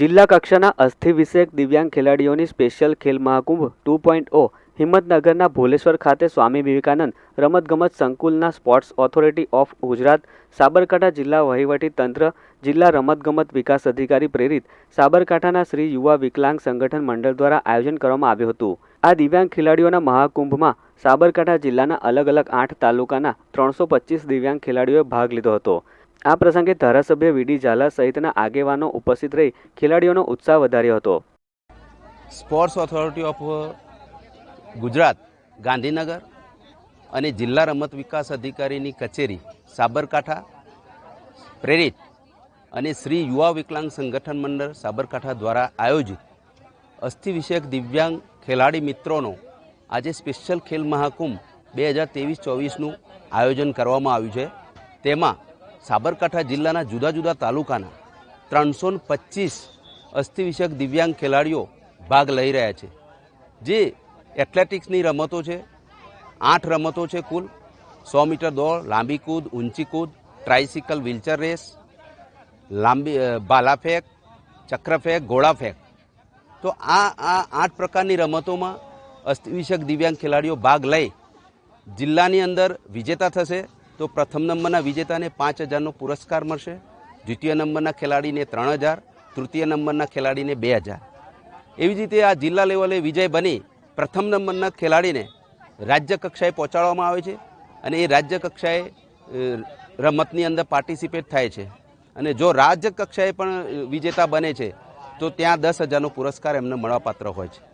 જિલ્લા કક્ષાના અસ્થિ વિષયક દિવ્યાંગ ખેલાડીઓની special Khel Mahakumbh two point O હિંમતનગરના Bholeshwar ખાતે સ્વામી વિવેકાનંદ રમતગમત સંકુલના sports authority of Gujarat, Sabarkantha જિલ્લા વહીવટી તંત્ર, જિલ્લા રમતગમત વિકાસ અધિકારી પ્રેરિત સાબરકાંઠાના શ્રી યુવા વિકલાંગ સંગઠન મંડળ દ્વારા આયોજન કરવામાં આવ્યું હતું. આ દિવ્યાંગ ખેલાડીઓના મહાકુંભમાં સાબરકાંઠા જિલ્લાના અલગ અલગ આઠ તાલુકાના ત્રણસો પચીસ દિવ્યાંગ ખેલાડીઓએ ભાગ લીધો હતો. આ પ્રસંગે ધારાસભ્ય વીડી ઝાલા સહિતના આગેવાનો ઉપસ્થિત રહી ખેલાડીઓનો ઉત્સાહ વધાર્યો હતો. Sports authority of Gujarat, Gandhinagar અને જિલ્લા રમત વિકાસ અધિકારીની કચેરી, સાબરકાંઠા પ્રેરિત અને શ્રી યુવા વિકલાંગ સંગઠન મંડળ સાબરકાંઠા દ્વારા આયોજિત અસ્થિ વિષયક દિવ્યાંગ ખેલાડી મિત્રોનો આજે સ્પેશિયલ ખેલ મહાકુંભ બે હજાર ત્રેવીસ ચોવીસનું આયોજન કરવામાં આવ્યું છે. તેમાં સાબરકાંઠા જિલ્લાના જુદા જુદા તાલુકાના ત્રણસો પચીસ અસ્થિવિષયક દિવ્યાંગ ખેલાડીઓ ભાગ લઈ રહ્યા છે. જે એથ્લેટિક્સની રમતો છે, આઠ રમતો છે કુલ. સો મીટર દોડ, લાંબી કૂદ, ઊંચી કૂદ, ટ્રાઇસિકલ વ્હીલચેર રેસ, લાંબી ભાલાફેંક ભાલા ફેંક ચક્ર ફેંક ઘોડા ફેંક તો આ આ આઠ પ્રકારની રમતોમાં અસ્થિવિષયક દિવ્યાંગ ખેલાડીઓ ભાગ લઈ જિલ્લાની અંદર વિજેતા થશે. તો પ્રથમ નંબરના વિજેતાને પાંચ હજારનો પુરસ્કાર મળશે, દ્વિતીય નંબરના ખેલાડીને ત્રણ હજાર, તૃતીય નંબરના ખેલાડીને બે હજાર. એવી જ રીતે આ જિલ્લા લેવલે વિજય બની પ્રથમ નંબરના ખેલાડીને રાજ્ય કક્ષાએ પહોંચાડવામાં આવે છે અને એ રાજ્ય કક્ષાએ રમતની અંદર પાર્ટિસિપેટ થાય છે. અને જો રાજ્ય કક્ષાએ પણ વિજેતા બને છે, તો ત્યાં દસ હજારનો પુરસ્કાર એમને મળવાપાત્ર હોય છે.